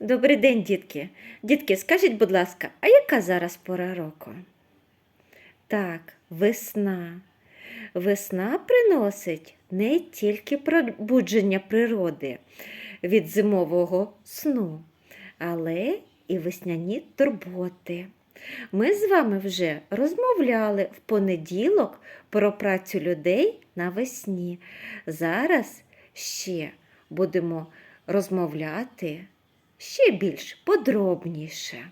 Добрий день, дітки. Дітки, скажіть, будь ласка, а яка зараз пора року? Так, весна. Весна приносить не тільки пробудження природи від зимового сну, але і весняні турботи. Ми з вами вже розмовляли в понеділок про працю людей навесні. Зараз ще будемо розмовляти ще більш подробніше.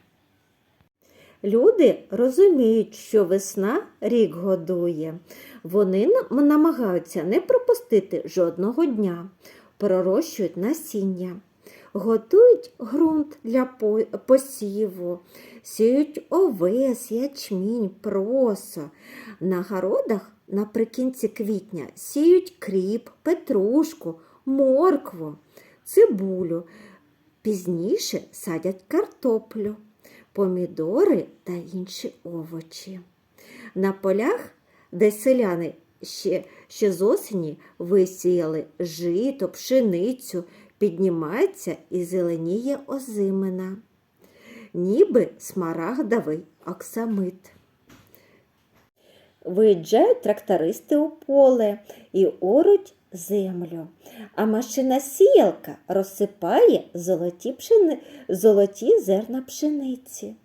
Люди розуміють, що весна рік годує. Вони намагаються не пропустити жодного дня, пророщують насіння, готують ґрунт для посіву, сіють овес, ячмінь, просо. На городах наприкінці квітня сіють кріп, петрушку, моркву, цибулю. Пізніше садять картоплю, помідори та інші овочі. На полях, де селяни ще, ще з осені висіяли жито, пшеницю, піднімається і зеленіє озимина, ніби смарагдовий оксамит. Виїжджають трактористи у поле і оруть землю, а машина сіялка розсипає золоті, пшени... золоті зерна пшениці.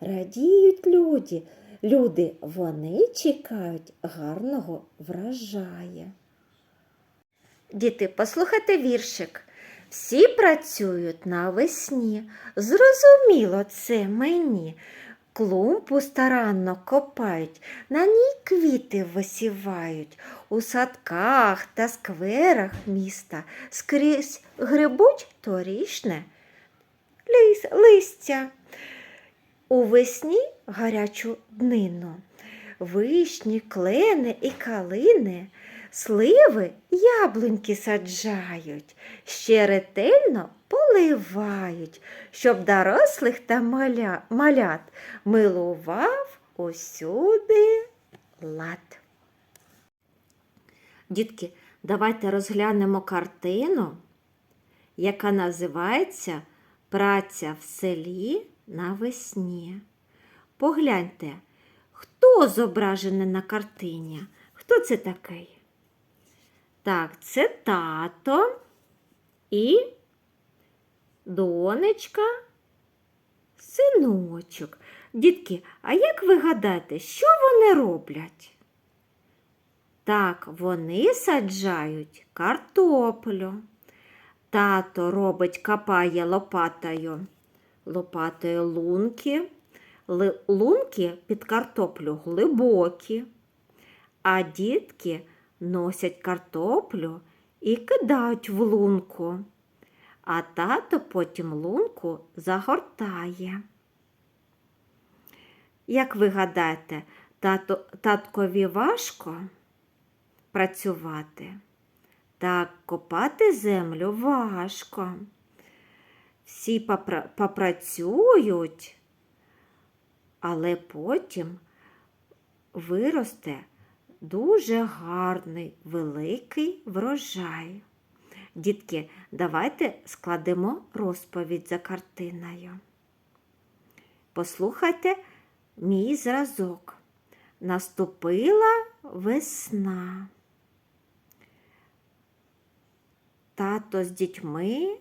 Радіють люди, люди, вони чекають гарного врожаю. Діти, послухайте віршик. Всі працюють навесні. Зрозуміло це мені. Клумбу старанно копають, на ній квіти висівають. У садках та скверах міста скрізь грибуть торішне лис, листя. Увесні гарячу днину, вишні, клени і калини, сливи яблуньки саджають, ще ретельно поливають, щоб дорослих та маля, малят милував усюди лад. Дітки, давайте розглянемо картину, яка називається Праця в селі навесні. Погляньте, хто зображений на картині? Хто це такий? Так, це тато і донечка, синочок. Дітки, а як ви гадаєте, що вони роблять? Так, вони саджають картоплю. Тато робить, копає лопатою, лопатою лунки. Лунки під картоплю глибокі, а дітки носять картоплю і кидають в лунку, а тато потім лунку загортає. Як ви гадаєте, тато, таткові важко працювати? Так, копати землю важко. Всі попра- попрацюють, але потім виросте дуже гарний великий врожай. Дітки, давайте складемо розповідь за картиною. Послухайте мій зразок. Наступила весна. Тато з дітьми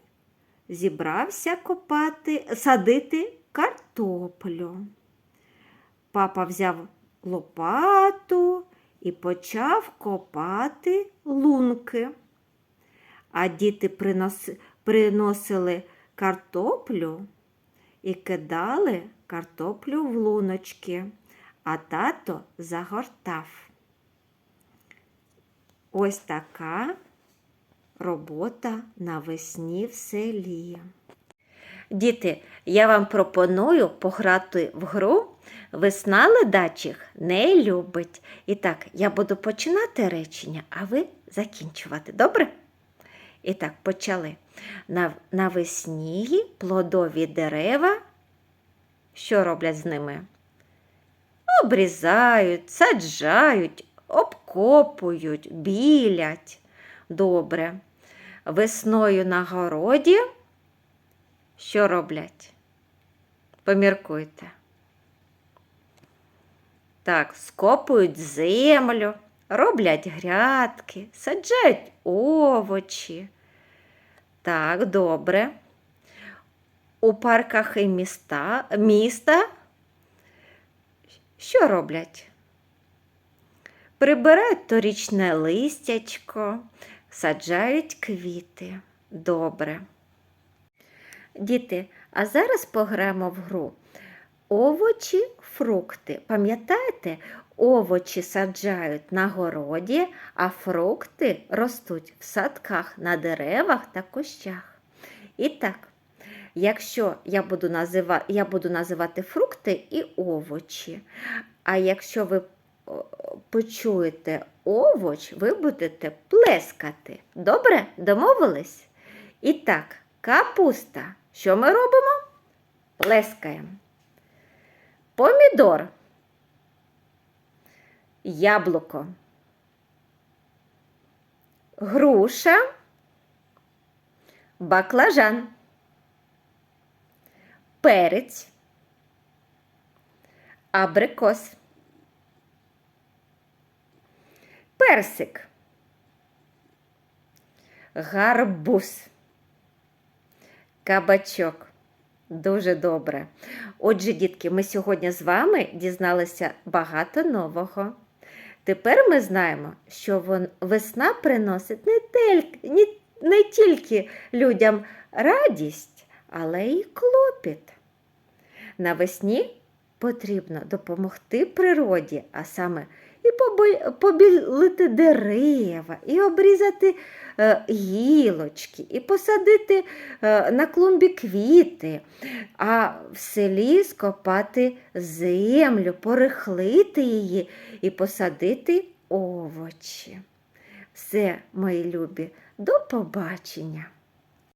зібрався копати, садити картоплю. Папа взяв лопату і почав копати лунки. А діти приноси- приносили картоплю і кидали картоплю в луночки, а тато загортав. Ось така робота навесні в селі. Діти, я вам пропоную пограти в гру Весна ледачих не любить. І так, я буду починати речення, а ви закінчувати. Добре? І так, почали. На, навесні плодові дерева. Що роблять з ними? Обрізають, саджають, обкопують, білять. Добре. Весною на городі. що роблять? Поміркуйте. Так, скопують землю, роблять грядки, саджають овочі. Так, добре. У парках і міста, міста що роблять? Прибирають торічне листячко, саджають квіти. Добре. Діти, а зараз пограємо в гру. Овочі, фрукти. Пам'ятаєте, овочі саджають на городі, а фрукти ростуть в садках, на деревах та кущах. І так, якщо я буду, назива... я буду називати фрукти і овочі, а якщо ви почуєте овоч, ви будете плескати. Добре? Домовились? І так, капуста. Що ми робимо? Плескаємо. Помідор. Яблуко. Груша. Баклажан. Перець. Абрикос. Персик. Гарбуз. Кабачок. Дуже добре. Отже, дітки, ми сьогодні з вами дізналися багато нового. Тепер ми знаємо, що весна приносить не, тель- не, не тільки людям радість, але й клопіт. Навесні потрібно допомогти природі, а саме і побі- побілити дерева, і обрізати е, гілочки, і посадити е, на клумбі квіти, а в селі скопати землю, порихлити її і посадити овочі. Все, мої любі, до побачення!